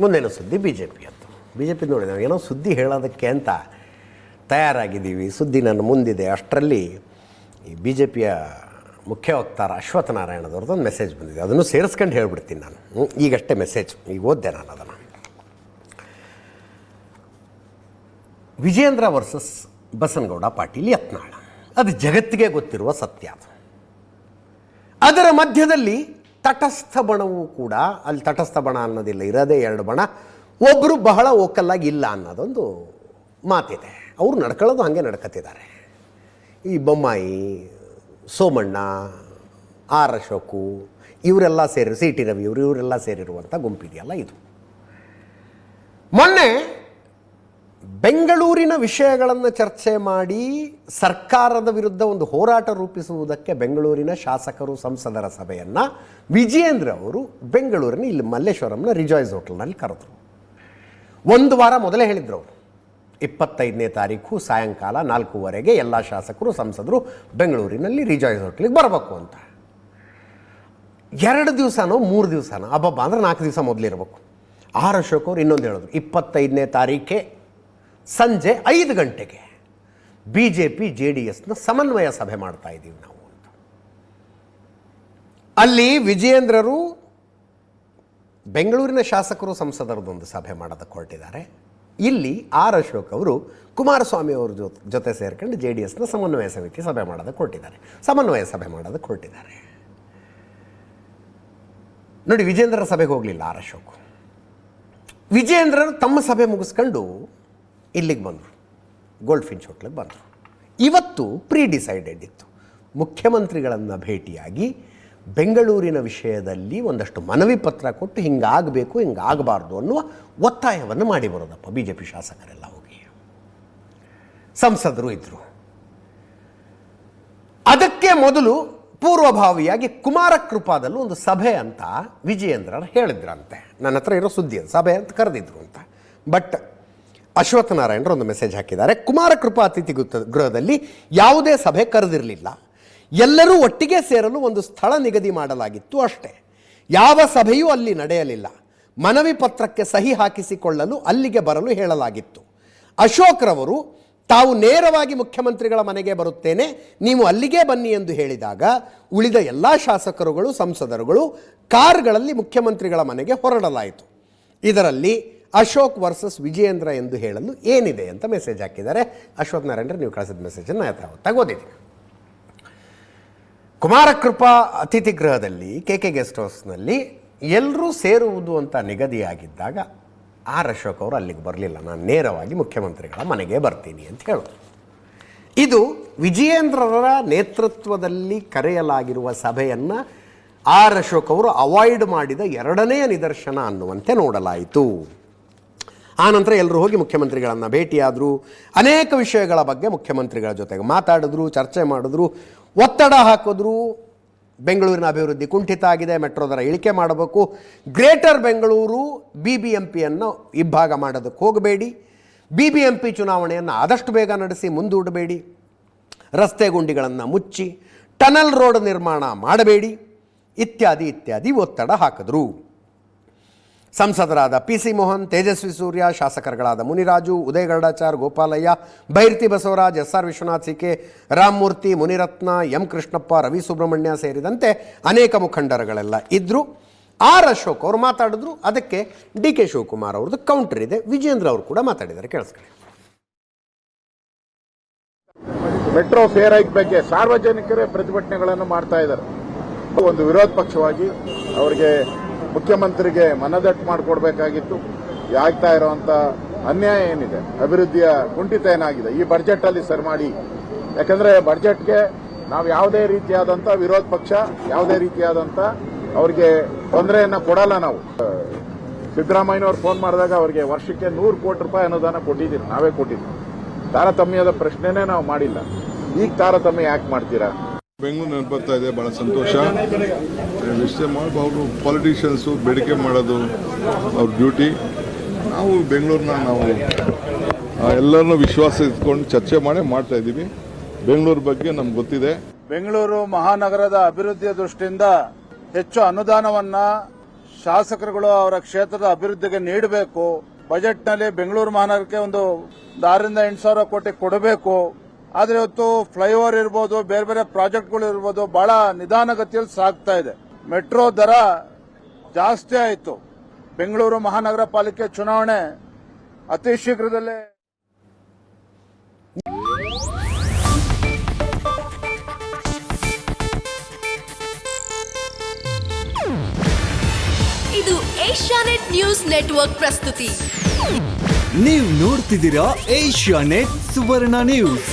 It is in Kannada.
ಮುಂದೇನು ಸುದ್ದಿ ಬಿ ಜೆ ಪಿ ಅಂತ. ಬಿ ಜೆ ಪಿ ನೋಡಿ, ನಾವು ಏನೋ ಸುದ್ದಿ ಹೇಳೋದಕ್ಕೆ ಅಂತ ತಯಾರಾಗಿದ್ದೀವಿ. ಸುದ್ದಿ ನನ್ನ ಮುಂದಿದೆ. ಅಷ್ಟರಲ್ಲಿ ಈ ಬಿ ಜೆ ಪಿಯ ಮುಖ್ಯ ವಕ್ತಾರ ಅಶ್ವತ್ಥ ನಾರಾಯಣದವ್ರದ್ದೊಂದು ಮೆಸೇಜ್ ಬಂದಿದೆ. ಅದನ್ನು ಸೇರಿಸ್ಕೊಂಡು ಹೇಳ್ಬಿಡ್ತೀನಿ ನಾನು. ಈಗಷ್ಟೇ ಮೆಸೇಜ್ ಈಗ ಓದ್ದೆ ನಾನು ಅದನ್ನು. ವಿಜೇಂದ್ರ ವರ್ಸಸ್ ಬಸನಗೌಡ ಪಾಟೀಲ್ ಯತ್ನಾಳ. ಅದು ಜಗತ್ತಿಗೆ ಗೊತ್ತಿರುವ ಸತ್ಯ ಅದು. ಅದರ ಮಧ್ಯದಲ್ಲಿ ತಟಸ್ಥ ಬಣವೂ ಕೂಡ ಅಲ್ಲಿ ತಟಸ್ಥ ಬಣ ಅನ್ನೋದಿಲ್ಲ, ಇರೋದೇ ಎರಡು ಬಣ. ಒಬ್ಬರು ಬಹಳ ಓಕಲ್ಲಾಗಿ ಇಲ್ಲ ಅನ್ನೋದೊಂದು ಮಾತಿದೆ. ಅವರು ನಡ್ಕೊಳ್ಳೋದು ಹಾಗೆ ನಡ್ಕತ್ತಿದ್ದಾರೆ ಈ ಬೊಮ್ಮಾಯಿ, ಸೋಮಣ್ಣ, ಆರ್ ಅಶೋಕು, ಇವರೆಲ್ಲ ಸೇರಿ, ಸಿ ಟಿ ರವಿ ಇವರು, ಇವರೆಲ್ಲ ಸೇರಿರುವಂಥ ಗುಂಪಿದೆಯಲ್ಲ ಇದು. ಮೊನ್ನೆ ಬೆಂಗಳೂರಿನ ವಿಷಯಗಳನ್ನು ಚರ್ಚೆ ಮಾಡಿ ಸರ್ಕಾರದ ವಿರುದ್ಧ ಒಂದು ಹೋರಾಟ ರೂಪಿಸುವುದಕ್ಕೆ ಬೆಂಗಳೂರಿನ ಶಾಸಕರು ಸಂಸದರ ಸಭೆಯನ್ನು ವಿಜಯೇಂದ್ರ ಅವರು ಬೆಂಗಳೂರಿನ ಇಲ್ಲಿ ಮಲ್ಲೇಶ್ವರಂನ ರಿಜಾಯ್ಸ್ ಹೋಟೆಲ್ನಲ್ಲಿ ಕರೆದರು. ಒಂದು ವಾರ ಮೊದಲೇ ಹೇಳಿದ್ರು ಅವರು. ಇಪ್ಪತ್ತೈದನೇ ತಾರೀಕು ಸಾಯಂಕಾಲ ನಾಲ್ಕೂವರೆಗೆ ಎಲ್ಲ ಶಾಸಕರು, ಸಂಸದರು ಬೆಂಗಳೂರಿನಲ್ಲಿ ರಿಜಾಯ್ಸ್ ಹೋಟ್ಲಿಗೆ ಬರಬೇಕು ಅಂತ. ಎರಡು ದಿವಸನೋ, ಮೂರು ದಿವಸನೋ, ಅಬ್ಬಬ್ಬ ಅಂದ್ರೆ ನಾಲ್ಕು ದಿವಸ ಮೊದಲಿರಬೇಕು. ಆರ್ ಅಶೋಕ್ ಅವರು ಇನ್ನೊಂದು ಹೇಳಿದ್ರು, ಇಪ್ಪತ್ತೈದನೇ ತಾರೀಕೆ ಸಂಜೆ ಐದು ಗಂಟೆಗೆ B J P J D ಎಸ್ನ ಸಮನ್ವಯ ಸಭೆ ಮಾಡ್ತಾ ಇದ್ದೀವಿ ನಾವು ಅಲ್ಲಿ ವಿಜಯೇಂದ್ರರು ಬೆಂಗಳೂರಿನ ಶಾಸಕರು ಸಂಸದರದೊಂದು ಸಭೆ ಮಾಡೋದಕ್ಕೆ ಹೊರಟಿದ್ದಾರೆ. ಇಲ್ಲಿ ಆರ್ ಅಶೋಕ್ ಅವರು ಕುಮಾರಸ್ವಾಮಿ ಅವ್ರ ಜೊತೆ ಜೊತೆ ಸೇರ್ಕೊಂಡು ಜೆ ಡಿ ಎಸ್ನ ಸಮನ್ವಯ ಸಮಿತಿ ಸಭೆ ಮಾಡೋದಕ್ಕೆ ಹೊರಟಿದ್ದಾರೆ. ಸಮನ್ವಯ ಸಭೆ ಮಾಡೋದಕ್ಕೆ ಹೊರಟಿದ್ದಾರೆ. ನೋಡಿ ವಿಜೇಂದ್ರರ ಸಭೆಗೆ ಹೋಗಲಿಲ್ಲ ಆರ್ ಅಶೋಕ್. ವಿಜೇಂದ್ರರು ತಮ್ಮ ಸಭೆ ಮುಗಿಸ್ಕೊಂಡು ಇಲ್ಲಿಗೆ ಬಂದರು ಗೋಲ್ಡ್ ಫಿಂಚ್ ಹೋಟ್ಲಿಗೆ ಬಂದರು. ಇವತ್ತು ಪ್ರೀ ಡಿಸೈಡೆಡ್ ಇತ್ತು. ಮುಖ್ಯಮಂತ್ರಿಗಳನ್ನು ಭೇಟಿಯಾಗಿ ಬೆಂಗಳೂರಿನ ವಿಷಯದಲ್ಲಿ ಒಂದಷ್ಟು ಮನವಿ ಪತ್ರ ಕೊಟ್ಟು ಹಿಂಗಾಗಬೇಕು, ಹಿಂಗಾಗಬಾರ್ದು ಅನ್ನುವ ಒತ್ತಾಯವನ್ನು ಮಾಡಿ ಬರೋದಪ್ಪ ಬಿ ಜೆ ಪಿ ಶಾಸಕರೆಲ್ಲ ಹೋಗಿ. ಸಂಸದರು ಇದ್ದರು ಅದಕ್ಕೆ ಮೊದಲು ಪೂರ್ವಭಾವಿಯಾಗಿ ಕುಮಾರಕೃಪಾದಲ್ಲೂ ಒಂದು ಸಭೆ ಅಂತ ವಿಜಯೇಂದ್ರ ಹೇಳಿದ್ರಂತೆ. ನನ್ನ ಹತ್ರ ಇರೋ ಸುದ್ದಿ ಸಭೆ ಅಂತ ಕರೆದಿದ್ರು ಅಂತ. ಬಟ್ ಅಶ್ವತ್ಥ ನಾರಾಯಣರು ಒಂದು ಮೆಸೇಜ್ ಹಾಕಿದ್ದಾರೆ. ಕುಮಾರಕೃಪಾ ಅತಿಥಿ ಗೃಹದಲ್ಲಿ ಯಾವುದೇ ಸಭೆ ಕರೆದಿರಲಿಲ್ಲ. ಎಲ್ಲರೂ ಒಟ್ಟಿಗೆ ಸೇರಲು ಒಂದು ಸ್ಥಳ ನಿಗದಿ ಮಾಡಲಾಗಿತ್ತು ಅಷ್ಟೇ. ಯಾವ ಸಭೆಯೂ ಅಲ್ಲಿ ನಡೆಯಲಿಲ್ಲ. ಮನವಿ ಪತ್ರಕ್ಕೆ ಸಹಿ ಹಾಕಿಸಿಕೊಳ್ಳಲು ಅಲ್ಲಿಗೆ ಬರಲು ಹೇಳಲಾಗಿತ್ತು. ಅಶೋಕ್ರವರು ತಾವು ನೇರವಾಗಿ ಮುಖ್ಯಮಂತ್ರಿಗಳ ಮನೆಗೆ ಬರುತ್ತೇನೆ. ನೀವು ಅಲ್ಲಿಗೆ ಬನ್ನಿ ಎಂದು ಹೇಳಿದಾಗ ಉಳಿದ ಎಲ್ಲ ಶಾಸಕರುಗಳು, ಸಂಸದರುಗಳು ಕಾರ್ಗಳಲ್ಲಿ ಮುಖ್ಯಮಂತ್ರಿಗಳ ಮನೆಗೆ ಹೊರಡಲಾಯಿತು. ಇದರಲ್ಲಿ ಅಶೋಕ್ ವರ್ಸಸ್ ವಿಜಯೇಂದ್ರ ಎಂದು ಹೇಳಲು ಏನಿದೆ ಅಂತ ಮೆಸೇಜ್ ಹಾಕಿದ್ದಾರೆ. ಅಶೋಕ್ ನಾರಾಯಣರು ನೀವು ಕಳಿಸಿದ ಮೆಸೇಜನ್ನು ತಗೋದಿದ್ದೀನಿ ಕುಮಾರಕೃಪಾ ಅತಿಥಿ ಗೃಹದಲ್ಲಿ ಕೆ ಕೆ ಗೆಸ್ಟ್ ಹೌಸ್ನಲ್ಲಿ ಎಲ್ಲರೂ ಸೇರುವುದು ಅಂತ ನಿಗದಿಯಾಗಿದ್ದಾಗ ಆರ್ ಅಶೋಕ್ ಅವರು ಅಲ್ಲಿಗೆ ಬರಲಿಲ್ಲ. ನಾನು ನೇರವಾಗಿ ಮುಖ್ಯಮಂತ್ರಿಗಳ ಮನೆಗೆ ಬರ್ತೀನಿ ಅಂತ ಹೇಳೋದು. ಇದು ವಿಜಯೇಂದ್ರರ ನೇತೃತ್ವದಲ್ಲಿ ಕರೆಯಲಾಗಿರುವ ಸಭೆಯನ್ನು ಆರ್ ಅಶೋಕ್ ಅವರು ಅವಾಯ್ಡ್ ಮಾಡಿದ ಎರಡನೆಯ ನಿದರ್ಶನ ಅನ್ನುವಂತೆ ನೋಡಲಾಯಿತು. ಆನಂತರ ಎಲ್ಲರೂ ಹೋಗಿ ಮುಖ್ಯಮಂತ್ರಿಗಳನ್ನು ಭೇಟಿಯಾದರು. ಅನೇಕ ವಿಷಯಗಳ ಬಗ್ಗೆ ಮುಖ್ಯಮಂತ್ರಿಗಳ ಜೊತೆಗೆ ಮಾತಾಡಿದ್ರು, ಚರ್ಚೆ ಮಾಡಿದ್ರು, ಒತ್ತಡ ಹಾಕಿದ್ರು. ಬೆಂಗಳೂರಿನ ಅಭಿವೃದ್ಧಿ ಕುಂಠಿತ ಆಗಿದೆ, ಮೆಟ್ರೋ ದರ ಇಳಿಕೆ ಮಾಡಬೇಕು. Greater Bengaluru B B M ಪಿಯನ್ನು ಇಬ್ಬಾಗ ಮಾಡೋದಕ್ಕೆ ಹೋಗಬೇಡಿ. ಬಿ ಬಿ ಎಂ ಪಿ ಚುನಾವಣೆಯನ್ನು ಆದಷ್ಟು ಬೇಗ ನಡೆಸಿ, ಮುಂದೂಡಬೇಡಿ. ರಸ್ತೆ ಗುಂಡಿಗಳನ್ನು ಮುಚ್ಚಿ, ಟನಲ್ ರೋಡ್ ನಿರ್ಮಾಣ ಮಾಡಬೇಡಿ. ಇತ್ಯಾದಿ ಇತ್ಯಾದಿ ಒತ್ತಡ ಹಾಕಿದ್ರು. ಸಂಸದರಾದ P C Mohan, Tejasvi Surya, ಶಾಸಕರುಗಳಾದ Muniraju Uday Garudachar Gopalaiah, Byrathi Basavaraj, S R Vishwanath C K, Ramamurthy, Munirathna, M Krishnappa, Ravi Subramanya ಸೇರಿದಂತೆ ಅನೇಕ ಮುಖಂಡರುಗಳೆಲ್ಲ ಇದ್ದರು ಆರ್ ಅಶೋಕ್ ಅವರು ಮಾತಾಡಿದ್ರು. ಅದಕ್ಕೆ ಡಿ ಕೆ ಶಿವಕುಮಾರ್ ಅವ್ರದ್ದು ಕೌಂಟರ್ ಇದೆ. ವಿಜೇಂದ್ರ ಅವರು ಕೂಡ ಮಾತಾಡಿದ್ದಾರೆ. ಕೇಳಿಸ್ಕೊಳ್ಳಿ. ಮೆಟ್ರೋ ಫೇರ್ ಹೈಕ್ ಬಗ್ಗೆ ಸಾರ್ವಜನಿಕರೇ ಪ್ರತಿಭಟನೆಗಳನ್ನು ಮಾಡ್ತಾ ಇದ್ದಾರೆ. ಒಂದು ವಿರೋಧ ಪಕ್ಷವಾಗಿ ಅವರಿಗೆ ಮುಖ್ಯಮಂತ್ರಿಗೆ ಮನದಟ್ಟು ಮಾಡಿಕೊಡ್ಬೇಕಾಗಿತ್ತು. ಆಗ್ತಾ ಇರುವಂತ ಅನ್ಯಾಯ ಏನಿದೆ, ಅಭಿವೃದ್ಧಿಯ ಕುಂಠಿತ ಏನಾಗಿದೆ, ಈ ಬಜೆಟ್ ಅಲ್ಲಿ ಸರ್ ಮಾಡಿ. ಯಾಕಂದ್ರೆ ಬಜೆಟ್ಗೆ ನಾವು ಯಾವುದೇ ರೀತಿಯಾದಂತ ವಿರೋಧ ಪಕ್ಷ, ಯಾವುದೇ ರೀತಿಯಾದಂತ ಅವರಿಗೆ ತೊಂದರೆಯನ್ನ ಕೊಡಲ್ಲ ನಾವು. ಸಿದ್ದರಾಮಯ್ಯನವ್ರು ಫೋನ್ ಮಾಡಿದಾಗ ಅವರಿಗೆ ವರ್ಷಕ್ಕೆ ನೂರು ಕೋಟಿ ರೂಪಾಯಿ ಅನುದಾನ ಕೊಟ್ಟಿದ್ದೀವಿ ನಾವೇ ಕೊಟ್ಟಿದ್ದೀವಿ. ತಾರತಮ್ಯದ ಪ್ರಶ್ನೆನೇ ನಾವು ಮಾಡಿಲ್ಲ. ಈಗ ತಾರತಮ್ಯ ಯಾಕೆ ಮಾಡ್ತೀರಾ? ಬೆಂಗಳೂರು ನೆನಪು ಬರ್ತಾ ಇದೆ, ಬಹಳ ಸಂತೋಷ. ವಿಷಯ ಮಾಡಿ ಅವರು ಪಾಲಿಟಿಷಿಯನ್ಸು ಬೇಡಿಕೆ ಮಾಡೋದು ಅವ್ರ ಡ್ಯೂಟಿ ನಾವು ಬೆಂಗಳೂರನ್ನ ನಾವು ಎಲ್ಲರನ್ನೂ ವಿಶ್ವಾಸ ಇಟ್ಕೊಂಡು ಚರ್ಚೆ ಮಾಡಿ ಮಾಡ್ತಾ ಇದ್ದೀವಿ. ಬೆಂಗಳೂರು ಬಗ್ಗೆ ನಮ್ಗೆ ಗೊತ್ತಿದೆ. ಬೆಂಗಳೂರು ಮಹಾನಗರದ ಅಭಿವೃದ್ಧಿಯ ದೃಷ್ಟಿಯಿಂದ ಹೆಚ್ಚು ಅನುದಾನವನ್ನ ಶಾಸಕರುಗಳು ಅವರ ಕ್ಷೇತ್ರದ ಅಭಿವೃದ್ಧಿಗೆ ನೀಡಬೇಕು. ಬಜೆಟ್ನಲ್ಲಿ ಬೆಂಗಳೂರು ಮಹಾನಗರಕ್ಕೆ ಒಂದು ಆರರಿಂದ ಎಂಟು ಸಾವಿರ ಕೋಟಿ ಕೊಡಬೇಕು. ಆದ್ರೆ ಇವತ್ತು ಫ್ಲೈಓವರ್ ಇರ್ಬೋದು ಬೇರೆ ಬೇರೆ ಪ್ರಾಜೆಕ್ಟ್ಗಳು ಇರ್ಬೋದು ಬಹಳ ನಿಧಾನಗತಿಯಲ್ಲಿ ಸಾಗ್ತಾ ಇದೆ. ಮೆಟ್ರೋ ದರ ಜಾಸ್ತಿ ಆಯಿತು. ಬೆಂಗಳೂರು ಮಹಾನಗರ ಪಾಲಿಕೆ ಚುನಾವಣೆ ಅತಿ ಶೀಘ್ರದಲ್ಲೇ ಇದು ಏಷ್ಯಾನೆಟ್ ನ್ಯೂಸ್ ನೆಟ್ವರ್ಕ್ ಪ್ರಸ್ತುತಿ. ನೀವು ನೋಡ್ತಿದ್ದೀರಾ ಏಷ್ಯಾ ನೆಟ್ ಸುವರ್ಣ ನ್ಯೂಸ್.